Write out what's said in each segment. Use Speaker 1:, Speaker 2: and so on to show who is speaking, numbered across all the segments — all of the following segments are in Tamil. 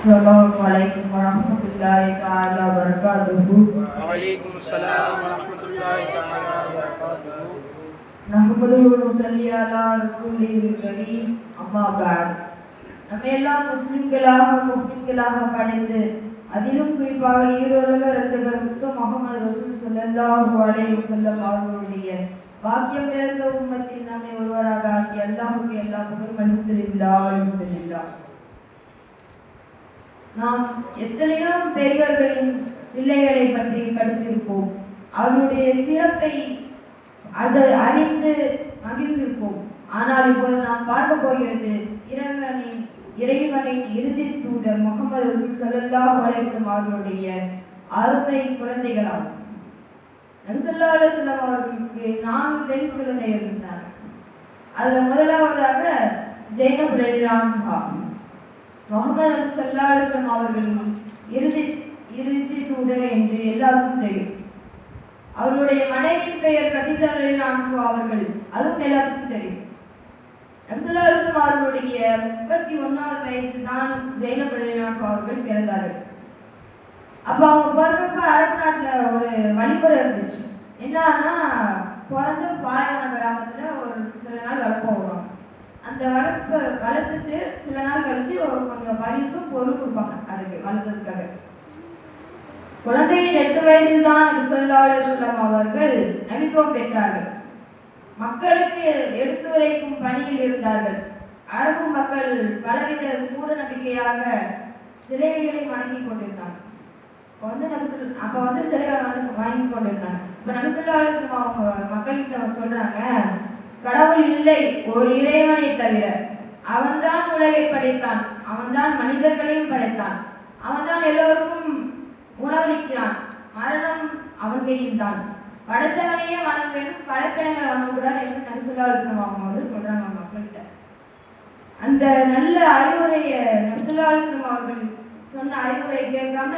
Speaker 1: السلام عليكم ورحمة الله تعالى وبركاته
Speaker 2: وعليكم السلام ورحمة الله تعالى وبركاته
Speaker 1: نحمده ونصلي على رسوله الكريم أما بعد நம்ம எல்லாம் முஸ்லிம்களாக முஸ்லிம்களாக படைத்து அதிலும் குறிப்பாக ஈரோலக ரச்சகர் முத்து முகமது ரசூல் ஸல்லல்லாஹு அலைஹி வஸல்லம் அவர்களுடைய வாக்கியம் நிறைந்த உம்மத்தில் நம்மை ஒருவராக ஆக்கி அல்லாஹுக்கு எல்லா புகழும் அல்ஹம்துலில்லாஹ் அல்ஹம்துலில்லாஹ் நாம் எத்தனையோ பெரியவர்களின் பிள்ளைகளை பற்றி படித்திருப்போம். அவருடைய சிறப்பை அதை அறிந்து மகிழ்ந்திருப்போம். ஆனால் இப்போது நாம் பார்க்க போகிறது இறைவனின் இறைவனின் இறுதி தூதர் முகமது ரசூல் ஸல்லல்லாஹு அலைஹி அவர்களுடைய அருமை குழந்தைகளாகும். நபிசல்லா அலுவலம் அவர்களுக்கு நான்கு பெண் குழந்தைகள் இருந்தாங்க அதுல முதலாவதாக ஜெய்னப் ரலியல்லாஹு முகமது நபி அவர்களும் இறுதி இறுதி தூதர் என்று எல்லாருக்கும் தெரியும். அவருடைய மனைவியின் பெயர் கதிஜா நான்கு அவர்கள் அதுவும் எல்லாருக்கும் தெரியும். நபிசல்லா அவர்களுடைய முப்பத்தி ஒன்றாவது வயதில் தான் ஜெய்னப் நான்கு அவர்கள் பிறந்தார்கள். அப்போ அவங்க பிறந்தப்ப அரபு நாட்டில் ஒரு வழிமுறை இருந்துச்சு. என்னன்னா பிறந்த பாலைவன கிராமத்துல ஒரு சில நாள் வளர்ப்ப விடுவாங்க அந்த வளர்ப்பு வளர்த்துட்டு சில நாள் கழிச்சு ஒரு கொஞ்சம் பரிசும் பொருள் கொடுப்பாங்க. அதுக்கு வளர்த்ததுக்காக. குழந்தையின் எட்டு வயதில் தான் சொல்லம் அவர்கள் நபித்துவம் பெற்றார்கள். மக்களுக்கு எடுத்துரைக்கும் பணியில் இருந்தார்கள். அரபு மக்கள் பலவித மூட நம்பிக்கையாக சிலைகளை வணங்கி கொண்டிருந்தாங்க. இப்போ வந்து நம்ம சொல் அப்போ வந்து சிலைகளை வந்து வணங்கி கொண்டிருந்தாங்க. இப்போ நம்ம சொல்லம் அவங்க மக்கள்கிட்ட சொல்கிறாங்க கடவுள் இல்லை ஒரு இறைவனை தவிர. அவன்தான் உலகை படைத்தான் அவன்தான் மனிதர்களையும் படைத்தான் அவன்தான் எல்லோருக்கும் உணவளிக்கிறான். மரணம் அவன் கையில் தான். படைத்தவனையே வணங்க வேண்டும் படைப்பினங்களை வணங்கக்கூடாது என்று நபிசுல்லா அவங்க வந்து சொல்றாங்க அவங்க மக்கள்கிட்ட. அந்த நல்ல அறிவுரையை நபிசுல்லா அவர்கள் சொன்ன அறிவுரை கேட்காம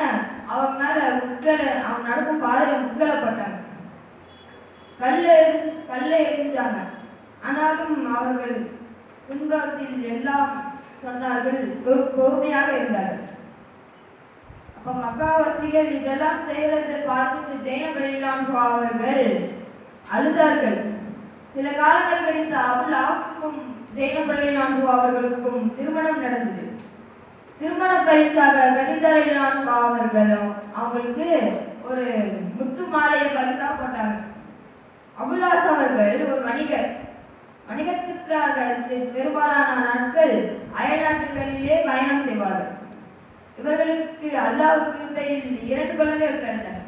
Speaker 1: அவன் மேல முட்களை அவன் நடக்கும் பாதையில முட்களை போட்டாங்க கல்லு எரி- கல்லை எரிஞ்சாங்க. ஆனாலும் அவர்கள் துன்பத்தில் எல்லாம் சொன்னார்கள் பொறுமையாக இருந்தார்கள். அப்ப மக்காவாசிகள் இதெல்லாம் செய்யறதை பார்த்துட்டு ஜெயபடிலாம் அவர்கள் அழுதார்கள். சில காலங்கள் கழித்து அபுல் ஆசுக்கும் ஜெயபடிலாம் அவர்களுக்கும் திருமணம் நடந்தது. திருமண பரிசாக கதிதரையிலான் அவர்களும் அவங்களுக்கு ஒரு முத்து மாலையை பரிசா போட்டாங்க அபுல்லாஸ் அவர்கள் ஒரு வணிகர். வணிகத்துக்காக பெரும்பாலான நாட்கள் அயல்நாட்டுகளிலே பயணம் செய்வார்கள். இவர்களுக்கு அல்லாஹ் கிருபையில் இரண்டு குழந்தைகள் பிறந்தன.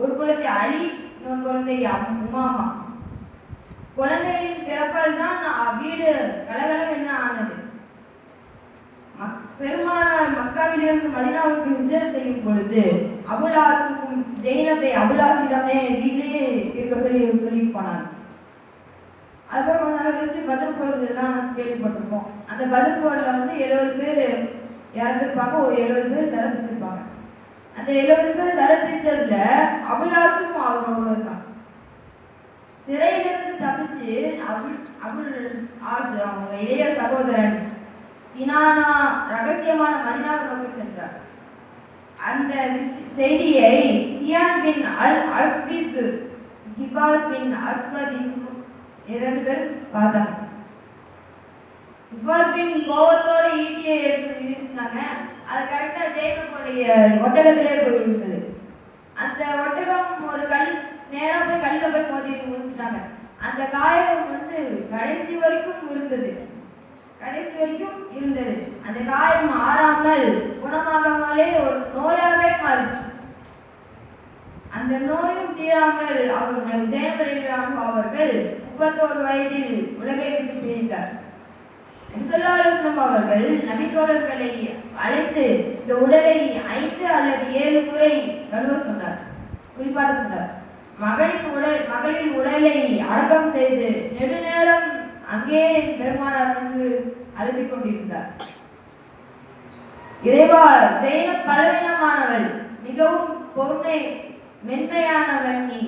Speaker 1: ஒரு குழந்தை அலி இன்னொரு குழந்தை உமாமா. குழந்தைகளின் பிறப்பால் தான் வீடு கலகலம் என்ன ஆனது? பெருமானார் மக்காவிலிருந்து மதினாவுக்கு ஹிஜர் செய்யும் பொழுது அபுலாசுக்கும் ஜெயினத்தை அபுலாசிடமே வீட்டிலேயே இருக்க சொல்லி சொல்லி போனார். அதுக்கப்புறம் கொஞ்ச நாள் கழிச்சு பதில் போர் கேள்விப்பட்டிருப்போம் அந்த பதில் போரில் வந்து எழுபது பேர் இறந்துருப்பாங்க ஒரு எழுபது பேர் சிறப்பிச்சிருப்பாங்க. அந்த எழுபது பேர் சிறப்பிச்சதுல அபுலாசும் அவர் ஒருவர் தான். சிறையிலிருந்து தப்பிச்சு அபுல் அபுல் ஆசு அவங்க இளைய சகோதரன் இனானா ரகசியமான மதினாவை நோக்கி சென்றார். அந்த செய்தியை தியான் பின் அல் அஸ்பித் ஹிபார் பின் அஸ்வத் இரண்டு பேரும் பார்த்தாங்க. இவ்வாறு பின் கோபத்தோட ஈட்டியை எடுத்து வீசினாங்க. அது கரெக்டாக ஜெயனுடைய ஒட்டகத்திலே போய் விழுந்தது அந்த ஒட்டகம் ஒரு கல் நேராக போய் கல்லில் போய் மோதி விழுந்துட்டாங்க. அந்த காயம் வந்து கடைசி வரைக்கும் இருந்தது. கடைசி வரைக்கும் இருந்தது. அந்த காயம் ஆறாமல் குணமாகாமலே ஒரு நோயாகவே மாறிச்சு. அந்த நோயும் தீராமல் அவர் ஜெயமரிராம் அவர்கள் முப்பத்தோரு வயதில் உலகை விட்டு பிரிந்தார். நபிசல்லாஸ்லம் அவர்கள் நபித்தோழர்களை அழைத்து இந்த உடலை ஐந்து அல்லது ஏழு முறை கழுவ சொன்னார். குறிப்பாக சொன்னார். மகளின் உடல் மகளின் உடலை அடக்கம் செய்து நெடுநேரம் அங்கே பெருமானார் நின்று அழுது கொண்டிருந்தார். இறைவா ஜெயின பலவீனமானவள் மிகவும் பொறுமை மென்மையானவன் நீ.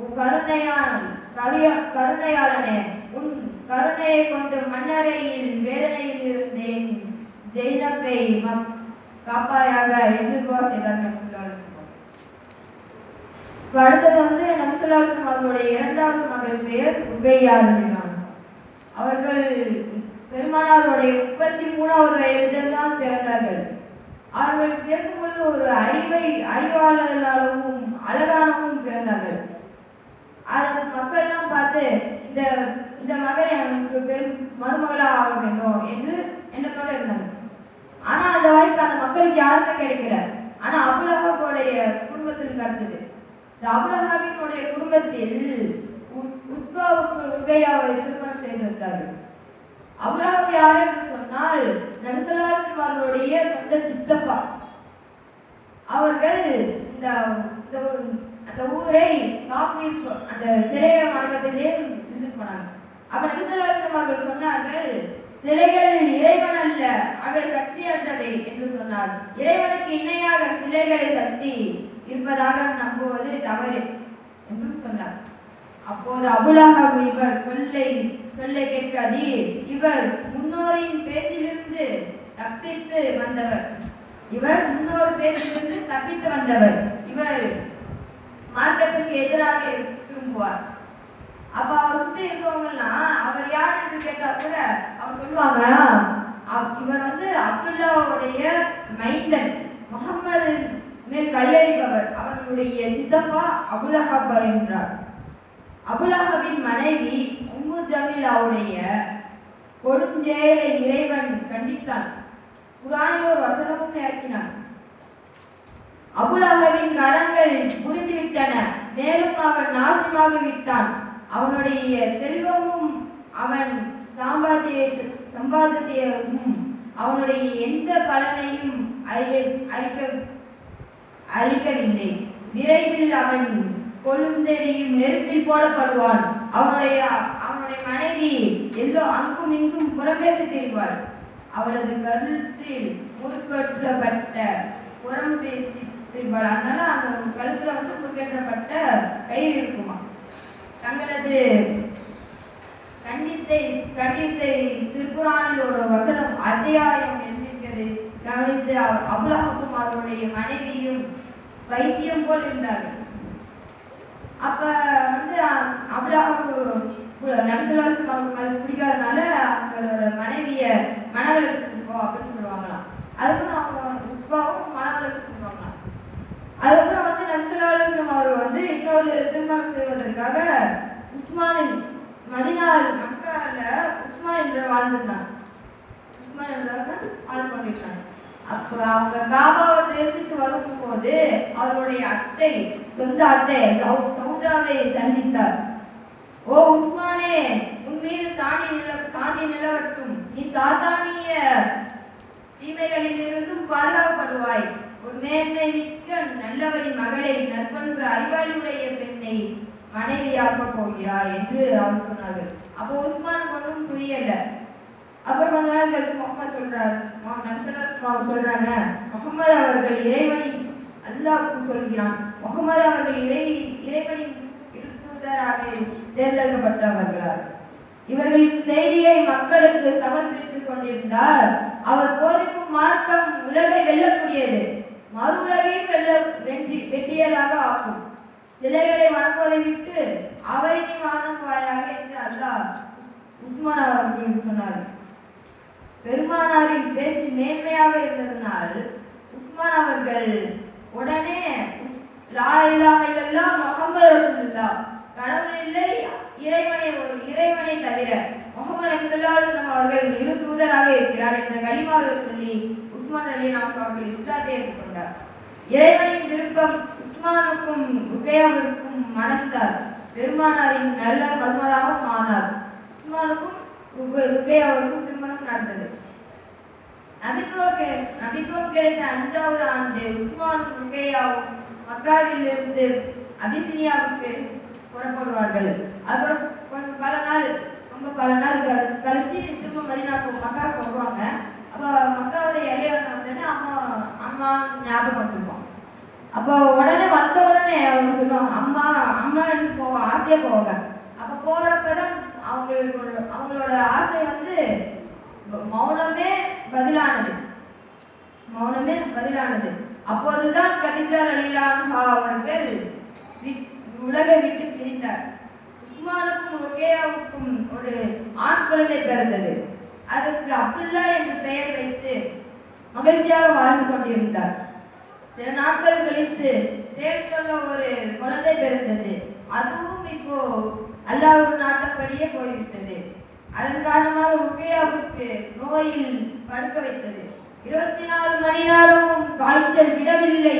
Speaker 1: உன் கருணையான் கருயா கருணையாளனே உன் கருணையை கொண்டு மன்னரையில் வேதனையில் இருந்தேன். ஜெயினப்பை காப்பாயாக என்று துவா அடுத்தது வந்து நம்சலாசம் அவர்களுடைய இரண்டாவது மகள் பெயர் உபையாருந்தான் அவர்கள் பெருமானாருடைய முப்பத்தி மூணாவது வயதில் தான் பிறந்தார்கள். அவர்கள் பிறக்கும் பொழுது ஒரு அறிவை அறிவாளர்களாகவும் அழகானவும் பிறந்தார்கள். அது மக்கள்லாம் பார்த்து இந்த இந்த மகன் அவனுக்கு பெரும் மருமகளாக ஆக வேண்டும் என்று எண்ணத்தோடு இருந்தாங்க ஆனா அந்த வாய்ப்பு அந்த மக்களுக்கு யாருமே கிடைக்கல. ஆனா அபுலகாவுடைய குடும்பத்தில் நடந்தது இந்த அபுலகாவினுடைய குடும்பத்தில் உத்- உத்பாவுக்கு உதயாவை திருமணம் செய்து வைத்தார்கள். அபுலகம் யார் என்று சொன்னால் நபிசல்லாஸ்லம் அவர்களுடைய சொந்த சித்தப்பா. அவர்கள் இந்த அந்த ஒரு- அந்த ஊரை காஃபீர் அந்த சிலைய மார்க்கத்திலே இருந்து போனாங்க. அப்ப நபிசல்லாஸ்லம் அவர்கள் சொன்னார்கள் சிலைகள் இறைவன் அல்ல அவை சக்தியற்றவை என்று சொன்னார். இறைவனுக்கு இணையாக சிலைகளை சக்தி இருப்பதாக நம்புவது தவறு என்றும் சொன்னார். அப்போது அபுலஹப் இவர் சொல்லை சொல்லை கேட்காதீர் இவர் முன்னோரின் பேச்சிலிருந்து தப்பித்து வந்தவர். இவர் முன்னோர் பேச்சிலிருந்து தப்பித்து வந்தவர். இவர் மார்க்கத்திற்கு எதிராக திரும்புவார் அப்ப அவர் சுத்தி இருக்கவங்கலாம் அவர் யார் என்று கேட்டா கூட அவர் சொல்லுவாங்க இவர் வந்து அப்துல்லாவுடைய மைந்தன் முகமது மேல் கல்லறிபவர் அவர்களுடைய சித்தப்பா அபுலஹப்பா என்றார். அபுலஹபின் மனைவி உம்மு ஜமீலாவுடைய கொடுஞ்செயலை இறைவன் கண்டித்தான். குரானில் ஒரு வசனமும் இறக்கினான். அபுலஹபின் கரங்கள் புரிந்துவிட்டன. மேலும் அவன் நாசமாகிவிட்டான். அவனுடைய செல்வமும் அவன் சாம்பாத்திய சம்பாத்தியமும் அவனுடைய எந்த பலனையும் அறிய அறிக்க அழிக்கவில்லை விரைவில் அவன் கொழுந்தெறியும் நெருப்பில் போடப்படுவான். அவனுடைய அவனுடைய மனைவி எல்லோ அங்கும் இங்கும் புறம்பேச தெரிவாள். அவளது கருற்றில் முறுக்கேற்றப்பட்ட புறம் பேசி திரிவாள் அதனால அந்த கழுத்துல வந்து குறுக்கேற்றப்பட்ட கயிறு இருக்குமா? தங்களது கண்டித்தை கண்டித்தை திருக்குறானில் ஒரு வசனம் அத்தியாயம் எழுதியிருக்கிறது. கவனித்து அபுலஹக்கும் அவருடைய மனைவியும் வைத்தியம் போல் இருந்தார்கள். அப்ப வந்து அபுலாவுக்கு நபிசுல்லாசம் அவர்கள் பிடிக்காதனால அவங்களோட மனைவிய மனவிலக்கு அப்படின்னு சொல்லுவாங்களாம். அதுக்கப்புறம் அவங்க உப்பாவும் மனவிலக்கு செஞ்சுவாங்களாம் அதுக்கப்புறம் வந்து நபிசுல்லாஸ்லம் அவர் வந்து இன்னொரு திருமணம் செய்வதற்காக உஸ்மானின் மதினால் மக்கால உஸ்மான் என்ற வாழ்ந்திருந்தாங்க உஸ்மான் என்றவங்க வாழ்ந்து கொண்டிருக்காங்க. அப்போ அவங்க காபாவை தேசித்து வரும்போது அவருடைய அத்தை சொந்த அத்தை சவுதாவை சந்தித்தார். ஓ உஸ்மானே உன் மீது சாணி நில சாந்தி நிலவட்டும். நீ சாத்தானிய தீமைகளில் இருந்தும் பாதுகாக்கப்படுவாய். ஒரு மேன்மை மிக்க நல்லவரின் மகளை நற்பண்பு அறிவாளியுடைய பெண்ணை மனைவியாக்க போகிறாய் என்று அவர் சொன்னார்கள். அப்போ உஸ்மான் ஒன்றும் புரியல. அப்புறம் கொஞ்ச நாள் கழிச்சு முகமது சொல்றாரு. நம்சலாஸ்மா சொல்றாங்க முகமது அவர்கள் இறைவனின் அல்லாவுக்கும் சொல்கிறான். முகமது அவர்கள் இறை இறைவனின் திருத்தூதராக தேர்ந்தெடுக்கப்பட்டவர்களார். இவர்களின் செய்தியை மக்களுக்கு சமர்ப்பித்துக் கொண்டிருந்தார். அவர் போதிக்கும் மார்க்கம் உலகை வெல்லக்கூடியது. மறு உலகையும் வெல்ல வெற்றி வெற்றியதாக ஆக்கும். சிலைகளை வணங்குவதை விட்டு அவரை நீ வணங்குவாயாக என்று அல்லாஹ் உஸ்மான் அவர்கள் சொன்னார். பெருமானாரின் பேச்சு மேன்மையாக இருந்ததனால் உஸ்மான் அவர்கள் உடனே லா கடவுள் இல்லை இறைவனை ஒரு இறைவனை தவிர முகமது நபி அவர்கள் இரு தூதராக இருக்கிறார் என்ற கலிமாவை சொல்லி உஸ்மான் அலி நாம் அவர்கள் இஸ்லாத்தை ஏற்றுக்கொண்டார் இறைவனின் விருப்பம் உஸ்மானுக்கும் ருக்கையாவிற்கும் மணந்தார். பெருமானாரின் நல்ல மருமலாக ஆனார். உஸ்மானுக்கும் ருக்கையாவிற்கும் திருமணம் நடந்தது. நபித்துவம் நபித்துவம் கிடைத்த அஞ்சாவது ஆண்டு உஸ்மான் ருக்கையாவும் மக்காவில் இருந்து அபிசினியாவுக்கு புறப்படுவார்கள். அப்புறம் கொஞ்சம் பல நாள் ரொம்ப பல நாள் கழி- கழிச்சு திரும்ப மதினாக்கு மக்காவுக்கு வருவாங்க. அப்போ மக்காவோட இளையவன் வந்தோடனே அம்மா அம்மா ஞாபகம் வந்துருவோம். அப்போ உடனே வந்த உடனே அவங்க சொல்லுவாங்க அம்மா அம்மா போக ஆசையாக போவாங்க. அப்போ போகிறப்ப தான் அவங்களோட அவங்களோட ஆசை வந்து மௌனமே பதிலானது. மௌனமே பதிலானது. அப்போதுதான் கதிஜா அலிலான்ஹா அவர்கள் உலகை விட்டு பிரிந்தார். உஸ்மானுக்கும் ருகேயாவுக்கும் ஒரு ஆண் குழந்தை பிறந்தது. அதற்கு அப்துல்லா என்று பெயர் வைத்து மகிழ்ச்சியாக வாழ்ந்து கொண்டிருந்தார். சில நாட்கள் கழித்து பேர் சொல்ல ஒரு குழந்தை பிறந்தது. அதுவும் இப்போ அல்லாஹ் நாட்டப்படியே போய்விட்டது. அதன் காரணமாக ருக்கையாவுக்கு நோயில் படுக்க வைத்தது. இருபத்தி நாலு மணி நேரமும் காய்ச்சல் விடவில்லை.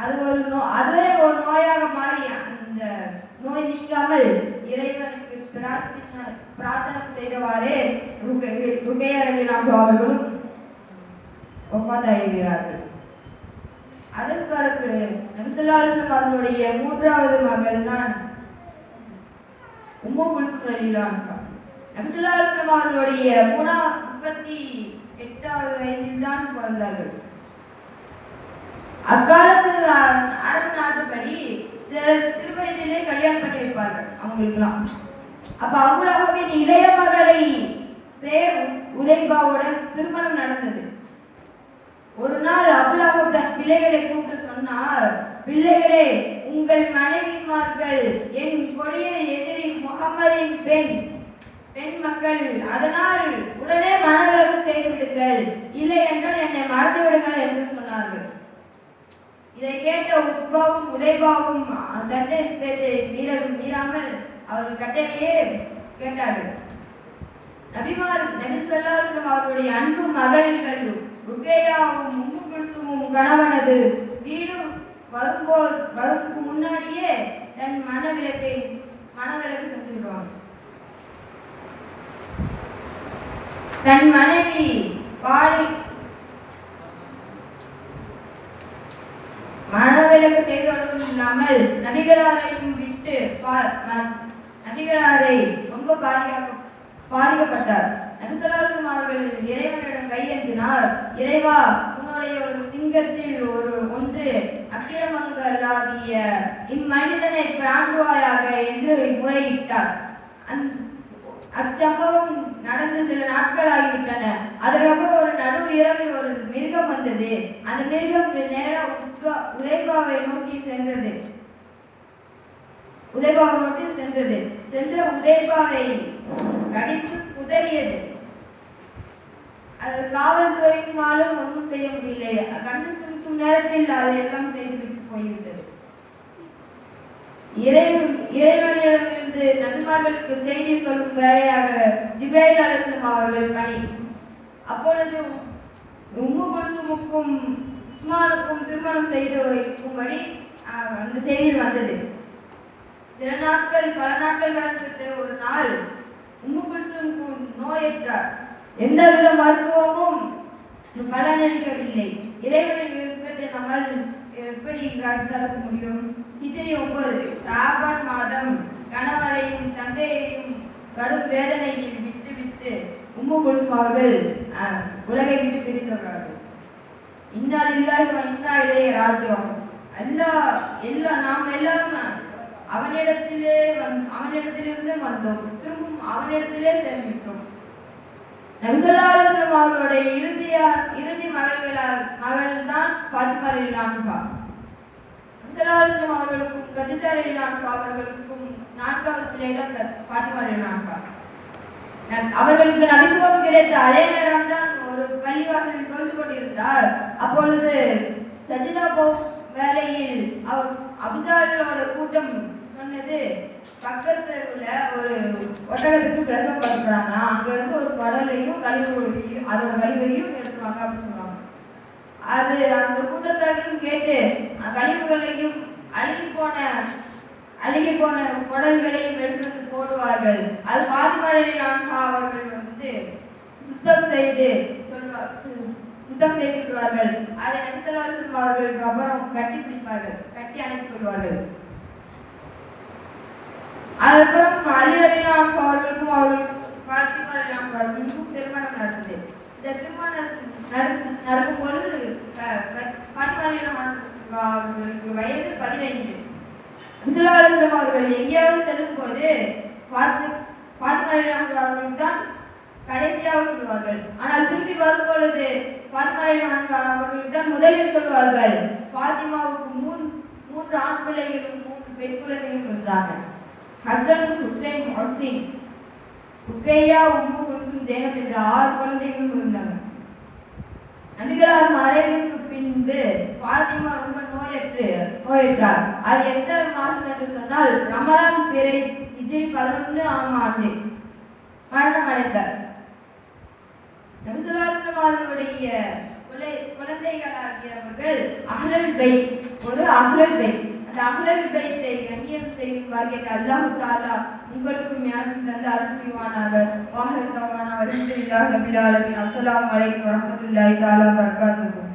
Speaker 1: அது ஒரு நோ அதுவே ஒரு நோயாக மாறி அந்த நோய் நீங்காமல் இறைவனுக்கு பிரார்த்தினார் பிரார்த்தனை செய்தவாறே ருக்கையரவிலாம் அவர்களும் ஒப்பாதாகிறார்கள் அதன் பிறகு நபிசல்லாஸ்லம் அவர்களுடைய மூன்றாவது மகள் தான் உம்மு குல்சும் ரலிலான் அவர்களுடைய மூணா முப்பத்தி எட்டாவது வயதில் தான் பிறந்தார்கள். அக்காலத்து அரசு நாட்டுப்படி சிலர் சிறு வயதிலே கல்யாணம் பண்ணி வைப்பார்கள் அவங்களுக்குலாம் அப்ப அபுலகவின் இளைய மகளை பேர் உதைபாவுடன் திருமணம் நடந்தது. ஒரு நாள் அபுலகப் தன் பிள்ளைகளை கூப்பிட்டு சொன்னார் பிள்ளைகளே உங்கள் மனைவிமார்கள் என் கொடிய எதிரி முகமதின் பெண் பெண் மக்கள் அதனால் உடனே மனவிலகு செய்து விடுங்கள். இல்லை என்றால் என்னை மறந்து விடுங்கள் என்று சொன்னார்கள். இதை கேட்ட உத்பாவும் உதைபாவும் தந்தை பேச்சை மீற மீறாமல் அவர்கள் கட்டளையே கேட்டார்கள். நபிமார் நபி ஸல்லல்லாஹு அவருடைய அன்பு மகள்கள் ருக்கேயாவும் உம்மு குல்சுமும் கணவனது வீடு வரும்போது வரும்க்கு முன்னாடியே தன் மனவிலக்கை மனவிலக்கு செஞ்சு விடுவாங்க தன் மனைவி பாடி மனவிலக்கு செய்ததும் இல்லாமல் நபிகளாரையும் விட்டு நபிகளாரை ரொம்ப பாதிக்க பாதிக்கப்பட்டார். நபிசலாசம் அவர்கள் இறைவனிடம் கையெழுத்தினார் இறைவா உன்னுடைய ஒரு சிங்கத்தில் ஒரு ஒன்று அக்கிரமங்களாகிய இம்மனிதனை பிராண்டுவாயாக என்று முறையிட்டார். அச்சம்பவம் நடந்து சில நாட்கள் ஆகிவிட்டன அதுக்கப்புறம் ஒரு நடு இரவில் ஒரு மிருகம் வந்தது. அந்த மிருகம் நேரம் உதைபாவை நோக்கி சென்றது. உதைபாவை நோக்கி சென்றது. சென்ற உதயபாவை கடித்து குதறியது. அது காவல்துறையினாலும் ஒன்றும் செய்ய முடியலை கண்டு சுருக்கும் நேரத்தில் அதையெல்லாம் செய்துவிட்டு போய்விட்டது. இறை இறைவனிடமிருந்து நபிமார்களுக்கு செய்தி சொல்லும் வேலையாக ஜிப்ரைல் அலிஸ்லாம் அவர்கள் பணி. அப்பொழுது உம்மு குல்சுமுக்கும் உஸ்மானுக்கும் திருமணம் செய்து வைக்கும்படி அந்த செய்தி வந்தது. சில நாட்கள் பல நாட்கள் கடந்துவிட்டு ஒரு நாள் உம்மு குல்சுமுக்கு நோயற்றார். எந்தவித மருத்துவமும் பலனளிக்கவில்லை. இறைவனின் விருப்பத்தை நம்மால் எப்படி கடத்த முடியும்? ஹிஜ்ரி ஒன்பது சாபான் மாதம் கணவரையும் தந்தையையும் கடும் வேதனையில் விட்டு விட்டு உம்மு குல்சும் அவர்கள் உலகை விட்டு பிரிந்தவர்கள் இன்னால் இல்லாத இன்னா இளைய ராஜ்யம் எல்லா எல்லா நாம் எல்லாரும் அவனிடத்திலே அவனிடத்திலிருந்து வந்தோம். திரும்பும் அவனிடத்திலே சேர்ந்துவிட்டோம் நபிசல்லாஸ்லம் அவர்களுடைய இறுதியார் இறுதி மகள்களால் மகள் தான் பாத்திமா நான்பா நபிசல்லாஸ்லம் அவர்களுக்கும் கதிசாரில் நான்பா அவர்களுக்கும் நான்காவது பிள்ளை தான் க- பாத்திமா அவர்களுக்கு நபித்துவம் கிடைத்த அதே நேரம் தான் ஒரு பள்ளிவாசலில் தோல்ந்து கொண்டிருந்தார். அப்பொழுது சஜிதா போ வேளையில் அவர் அபுஜாலோட கூட்டம் சொன்னது பக்கத்தில் உள்ள ஒரு ஒட்டகத்துக்கு பிரசவம் பண்ணுறாங்க அங்கேருந்து ஒரு குடலையும் கழிவையும் அதோட கழிவையும் எடுத்துருவாங்க அப்படின்னு சொல்லுவாங்க அது அந்த கூட்டத்தார்களும் கேட்டு கழிவுகளையும் அழுகி போன அழுகி போன குடல்களையும் எடுத்து வந்து போடுவார்கள். அது பாதிமலையில் அவர்கள் வந்து சுத்தம் செய்து சொல்வார் சு- சுத்தம் செய்து விடுவார்கள். அதை நபிசல்லாசன் அவர்களுக்கு அப்புறம் கட்டி பிடிப்பார்கள். கட்டி அனுப்பி கொள்வார்கள். அதுக்கப்புறம் அலிரலிலாம் அவர்களுக்கும் அவர்கள் பாத்திமா அலிலாம் அவர்களுக்கும் திருமணம் நடந்தது. இந்த திருமணம் நடந்து நடக்கும் பொழுது பாத்திமா அலிலாம் அவர்களுக்கு வயது பதினைந்து. அலிஸ்லாம் அவர்கள் எங்கேயாவது செல்லும் போது பாத்திமா அலிலாம் அவர்கள் தான் கடைசியாக சொல்வார்கள் ஆனால் திரும்பி வரும் பொழுது பாத்திமா அவர்கள் தான் முதலில் சொல்வார்கள் பாத்திமாவுக்கு மூன் மூன்று ஆண் பிள்ளைகளும் மூன்று பெண் குழந்தைகளும் இருந்தாங்க ஹசன் ஹுசைன் ஹொசின் உக்கையா உம்மு குல்சும் ஜெயனப் என்ற ஆறு குழந்தைகளும் இருந்தாங்க நபிகளார் மறைவுக்கு பின்பு பாத்திமா ரொம்ப நோயற்று நோயற்றார். அது எந்த மாதம் என்று சொன்னால் ரமலான் பிறை இஜிரி பதினொன்று ஆம் ஆண்டு. மரணம் அடைந்தார். நபிசுல்லாஸ்லம் அவர்களுடைய குழந்தைகளாகியவர்கள் அகலல் பை ஒரு அகலல் பை அந்த அஹ்லல் பைத்தை கண்ணியம் செய்யும் பாக்கியத்தை அல்லாஹு தாலா உங்களுக்கும் யாருக்கும் தந்து அருள் புரிவானாக வாஹர் தவானா அல்ஹம்துலில்லாஹி ரபில் ஆலமீன். அஸ்ஸலாமு அலைக்கும் வரஹ்மத்துல்லாஹி